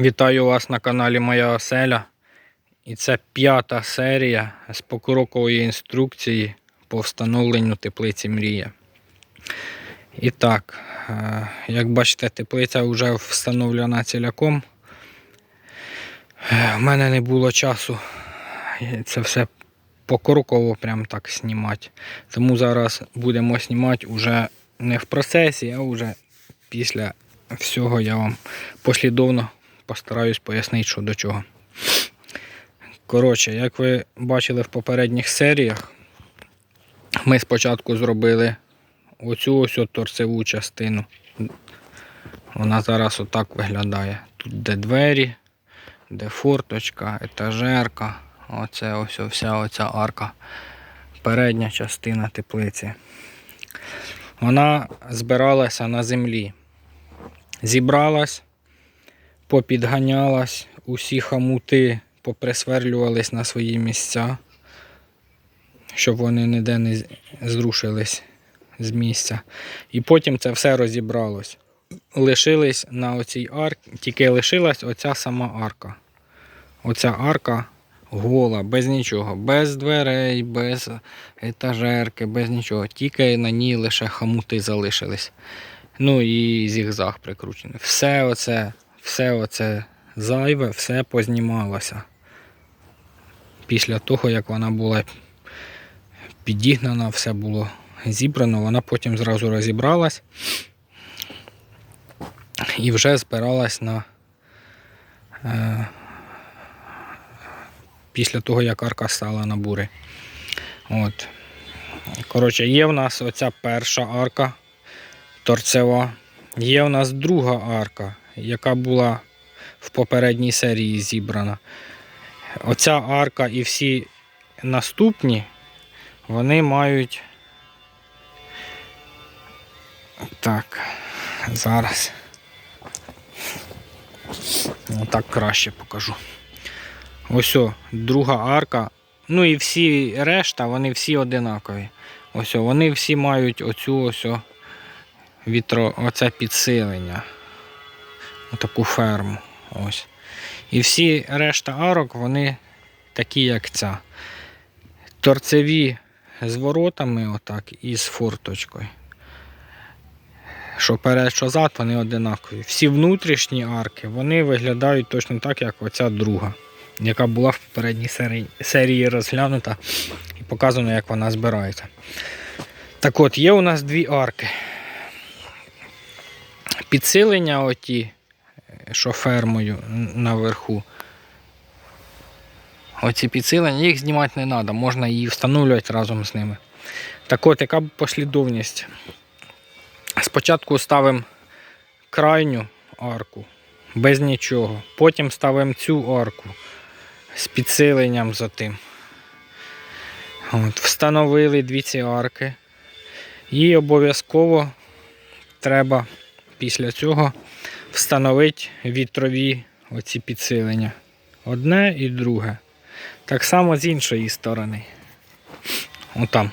Вітаю вас на каналі Моя Оселя. І це п'ята серія з покрокової інструкції по встановленню теплиці Мрія. І так, е, як бачите, теплиця вже встановлена ціляком. У мене не було часу це все покроково прям так знімати. Тому зараз будемо знімати вже не в процесі, а вже після всього я вам послідовно постараюсь пояснити, що до чого. Коротше, як ви бачили в попередніх серіях, ми спочатку зробили оцю ось торцеву частину. Вона зараз отак виглядає. Тут де двері, де форточка, етажерка. Оце ось вся оця арка. Передня частина теплиці. Вона збиралася на землі. Зібралась, попідганялась, усі хамути поприсверлювались на свої місця, щоб вони ніде не зрушились з місця. І потім це все розібралось. Лишились на оцій арці, тільки лишилась оця сама арка. Оця арка гола, без нічого, без дверей, без етажерки, без нічого. Тільки на ній лише хамути залишились. Ну і зігзаг прикручений. Все оце, все оце зайве, все познімалося. Після того, як вона була підігнана, все було зібрано, вона потім зразу розібралась і вже збиралась на. Е, після того, як арка стала на бури. От. Коротше, є в нас оця перша арка торцева. Є в нас друга арка, яка була в попередній серії зібрана. Оця арка і всі наступні, вони мають. Так, зараз. Отак краще покажу. Ось о, друга арка. Ну і всі решта, вони всі одинакові. Ось о, вони всі мають оцю ось о вітро, оце підсилення. Отаку ферму. Ось. І всі решта арок, вони такі, як ця. Торцеві з воротами, отак, і з форточкою. Що перед, що зад, вони одинакові. Всі внутрішні арки, вони виглядають точно так, як оця друга, яка була в попередній серії, серії розглянута і показано, як вона збирається. Так от, є у нас дві арки. Підсилення оті, що фермою наверху. Оці підсилення, їх знімати не треба, можна її встановлювати разом з ними. Так от, яка послідовність? Спочатку ставимо крайню арку без нічого. Потім ставимо цю арку з підсиленням за тим. От, встановили дві ці арки. І обов'язково треба після цього встановити вітрові оці підсилення. Одне і друге. Так само з іншої сторони. Отам.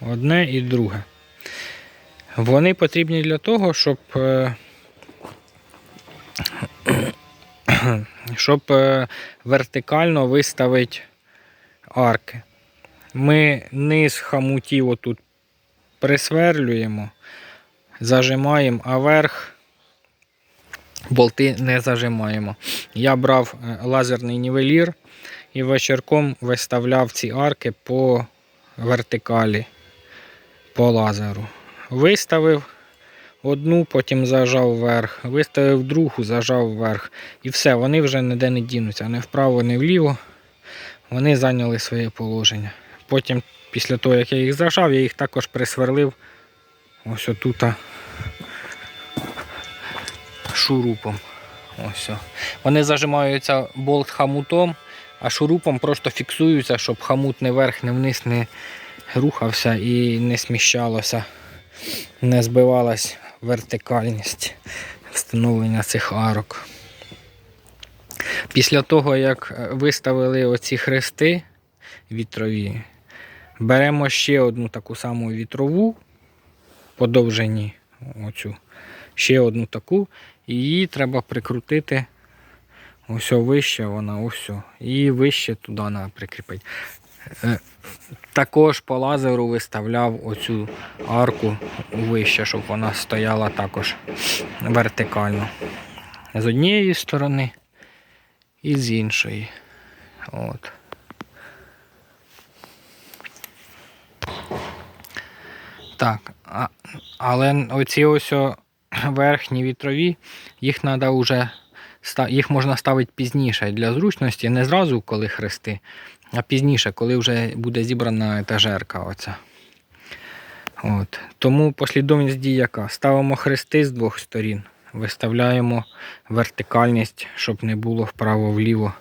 Одне і друге. Вони потрібні для того, щоб, е, щоб е, вертикально виставити арки. Ми низ хамутів отут присверлюємо, зажимаємо, а верх болти не зажимаємо. Я брав е, лазерний нівелір і вечірком виставляв ці арки по вертикалі, по лазеру. Виставив одну, потім зажав вверх, виставив другу, зажав вверх. І все, вони вже ніде не дінуться, не вправо, не вліво. Вони зайняли своє положення. Потім, після того, як я їх зажав, я їх також присверлив ось отут шурупом. Ось. Вони зажимаються болт хамутом, а шурупом просто фіксуються, щоб хамут не вверх, не вниз не рухався і не сміщалося не збивалась вертикальність встановлення цих арок. Після того, як виставили оці хрести вітрові, беремо ще одну таку саму вітрову по довжині, оцю, ще одну таку, і її треба прикрутити Ось вище вона, ось. І вище туди треба прикріпити. Е, Також по лазеру виставляв оцю арку вище, щоб вона стояла також вертикально. З однієї сторони і з іншої. От. Так, а, але оці ось верхні вітрові, їх треба вже їх можна ставити пізніше для зручності, не зразу, коли хрести, а пізніше, коли вже буде зібрана етажерка. Оця. От. Тому послідовність дій яка? Ставимо хрести з двох сторін, виставляємо вертикальність, щоб не було вправо-вліво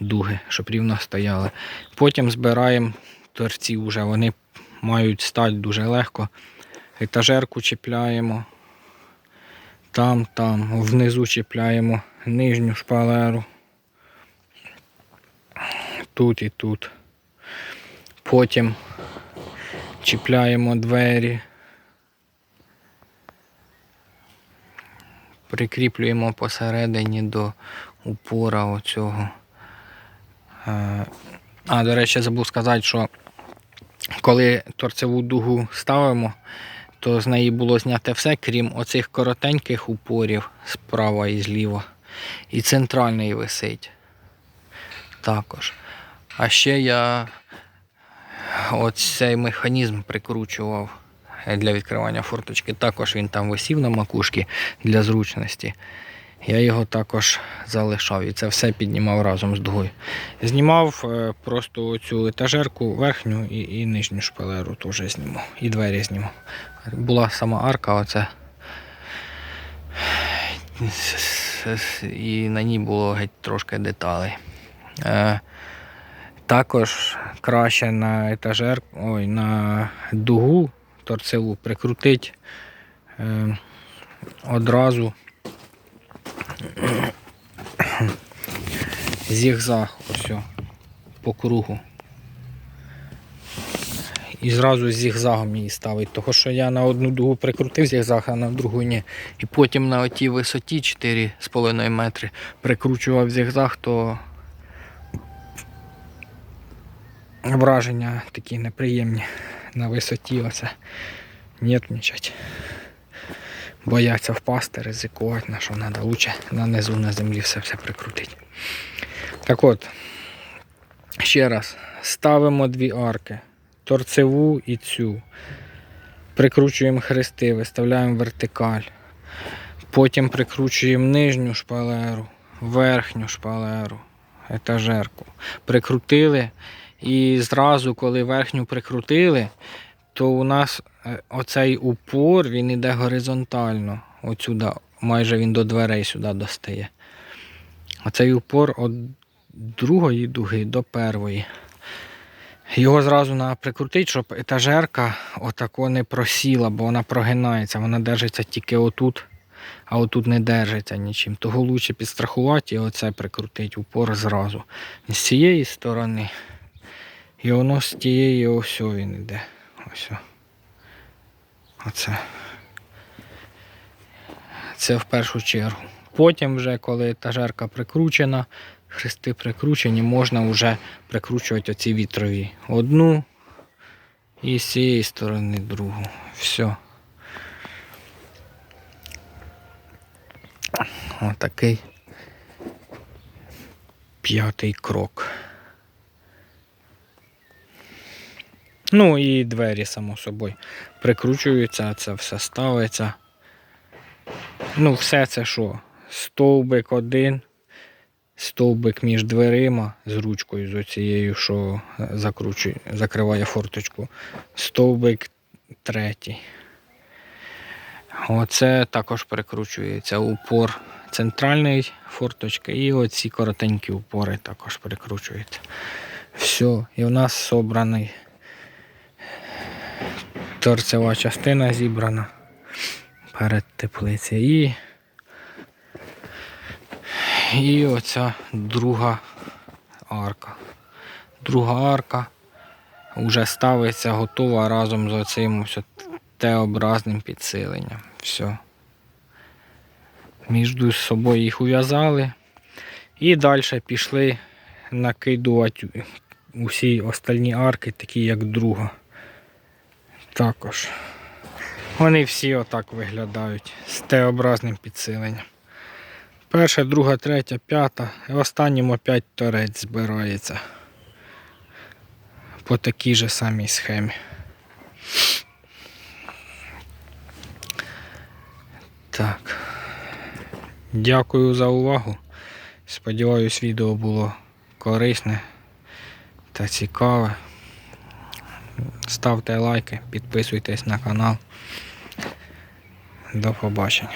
дуги, щоб рівно стояли. Потім збираємо торці вже, вони мають стати дуже легко. Етажерку чіпляємо. Там, там, внизу чіпляємо нижню шпалеру. Тут і тут. Потім чіпляємо двері. Прикріплюємо посередині до упора оцього. Е, А, до речі, забув сказати, що коли торцеву дугу ставимо, то з неї було зняте все, крім оцих коротеньких упорів справа і зліва. І центральний висить. Також. А ще я оцей механізм прикручував для відкривання форточки. Також він там висів на макушці для зручності. Я його також залишав і це все піднімав разом з дугою. Знімав е, просто цю етажерку верхню і, і нижню шпалеру теж знімав. І двері знімав. Була сама арка, оце. І на ній було геть трошки деталей. Е, також краще на етажер, ой, на дугу торцеву прикрутити е, одразу зігзаг ось по кругу. І зразу зігзагом її ставить. Того що я на одну дугу прикрутив зігзаг, а на другу ні. І потім на отій висоті 4,5 метри прикручував зігзаг, то враження такі неприємні на висоті оце нервничать. Бояться впасти, ризикувати, на що треба лучше нанизу на землі все все прикрутити. Так от, ще раз, ставимо дві арки, торцеву і цю. Прикручуємо хрести, виставляємо вертикаль. Потім прикручуємо нижню шпалеру, верхню шпалеру, етажерку. Прикрутили. І зразу, коли верхню прикрутили, то у нас оцей упор він іде горизонтально. Отсюди, майже він до дверей сюди достає. Оцей упор від другої дуги до першої. Його зразу треба прикрутити, щоб етажерка отако не просіла, бо вона прогинається, вона держиться тільки отут, а отут не держиться нічим. Того краще підстрахувати і оце прикрутити упор зразу. З цієї сторони. І воно з тієї ось він йде. Ось. Оце. Це в першу чергу. Потім вже, коли етажерка прикручена, хрести прикручені, можна вже прикручувати оці вітрові. Одну і з цієї сторони другу. Все. Отакий п'ятий крок. Ну і двері, само собою, прикручуються, це все ставиться. Ну, все це що? Стовбик один, стовбик між дверима з ручкою з оцією, що закручує, закриває форточку. Стовбик третій. Оце також прикручується упор центральної форточки і оці коротенькі упори також прикручуються. Все, і в нас собраний торцева частина зібрана перед теплицею. І, і оця друга арка. Друга арка вже ставиться готова разом з оцим Т-образним підсиленням. Все. Між собою їх ув'язали І далі пішли накидувати усі остальні арки, такі як друга. Також. Вони всі отак виглядають з Т-образним підсиленням. Перша, друга, третя, п'ята. І в останньому опять торець збирається. По такій же самій схемі. Так. Дякую за увагу. Сподіваюсь, відео було корисне та цікаве. Ставте лайки, підписуйтесь на канал. До побачення.